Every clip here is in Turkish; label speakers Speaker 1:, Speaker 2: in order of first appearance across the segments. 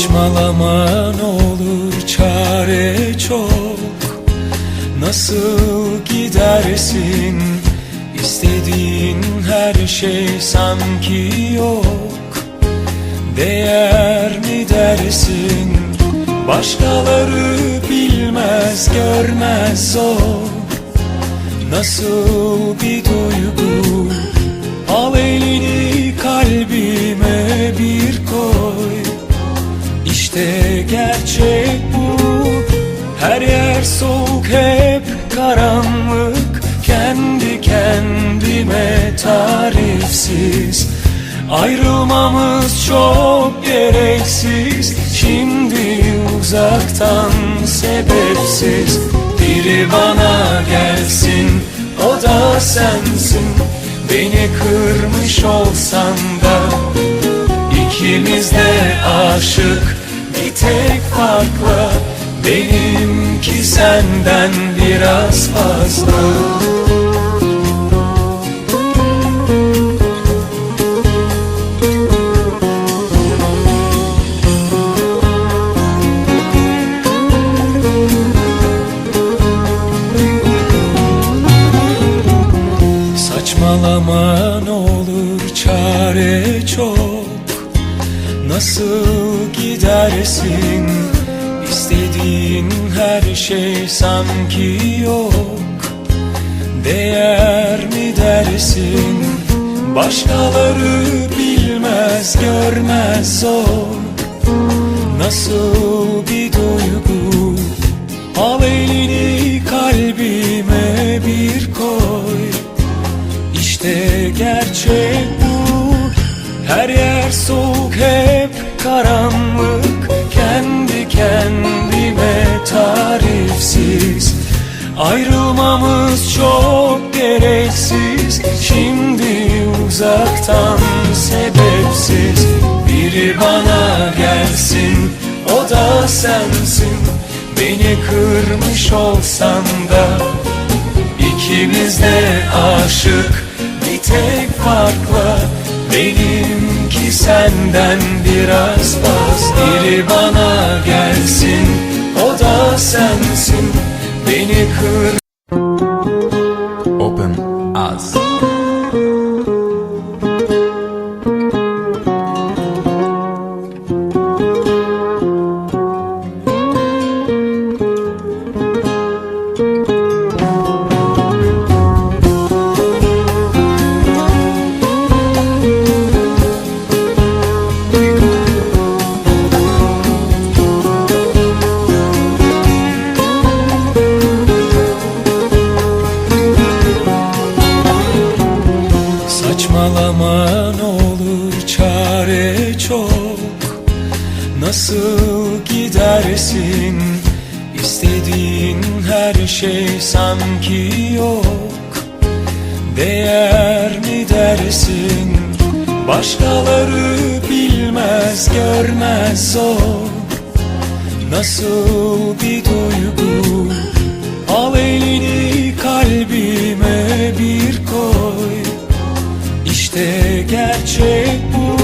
Speaker 1: Saçmalama ne olur çare çok. Nasıl gidersin? İstediğin her şey sanki yok. Değer mi dersin? Başkaları bilmez görmez o. Nasıl bir duygu? Al elini Her yer soğuk hep karanlık. Kendi kendime tarifsiz. Ayrılmamız çok gereksiz. Şimdi uzaktan sebepsiz. Biri bana gelsin o da sensin. Beni kırmış olsan da İkimiz de aşık. Bir tek farkla Benimki senden biraz fazla. Saçmalama ne olur çare çok. Nasıl gidersin İstediğin her şey sanki yok. Değer mi dersin? Başkaları bilmez görmez o. Nasıl bir duygu? Al elini kalbime bir koy. İşte gerçek bu. Her yer soğuk hep karanlık Ayrılmamız çok gereksiz. Şimdi uzaktan sebepsiz. Biri bana gelsin o da sensin. Beni kırmış olsan da İkimiz de aşık. Bir tek farkla Benimki senden biraz fazla. Biri bana gelsin o da sensin Beni kır Saçmalama olur çare çok. Nasıl gidersin? İstediğin her şey sanki yok. Değer mi dersin? Başkaları bilmez görmez o. Nasıl bir duygu? Al elini gerçek bu.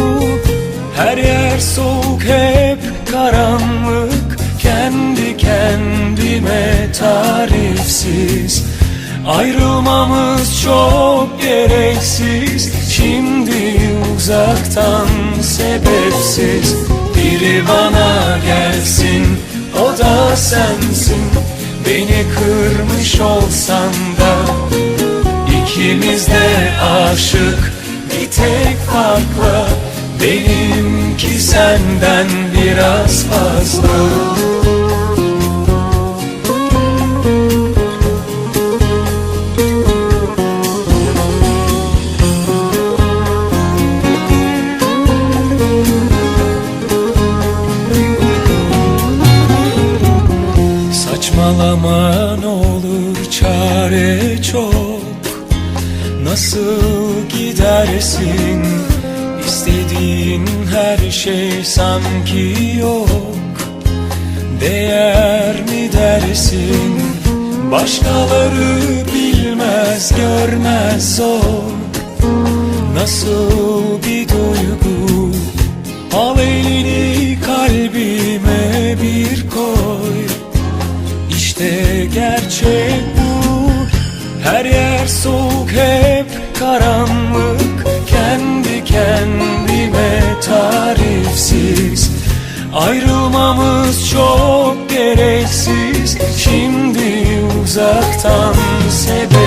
Speaker 1: Her yer soğuk hep karanlık. Kendi kendime tarifsiz. Ayrılmamız çok gereksiz. Şimdi uzaktan sebepsiz. Biri bana gelsin o da sensin. Beni kırmış olsan da İkimiz de aşık tek farkla. Benimki senden biraz fazla Nasıl gidersin? İstediğin her şey sanki yok. Değer mi dersin? Başkaları bilmez görmez o Nasıl bir duygu? Al elini kalbime karanlık Kendi kendime tarifsiz. Ayrılmamız çok gereksiz Şimdi uzaktan sebep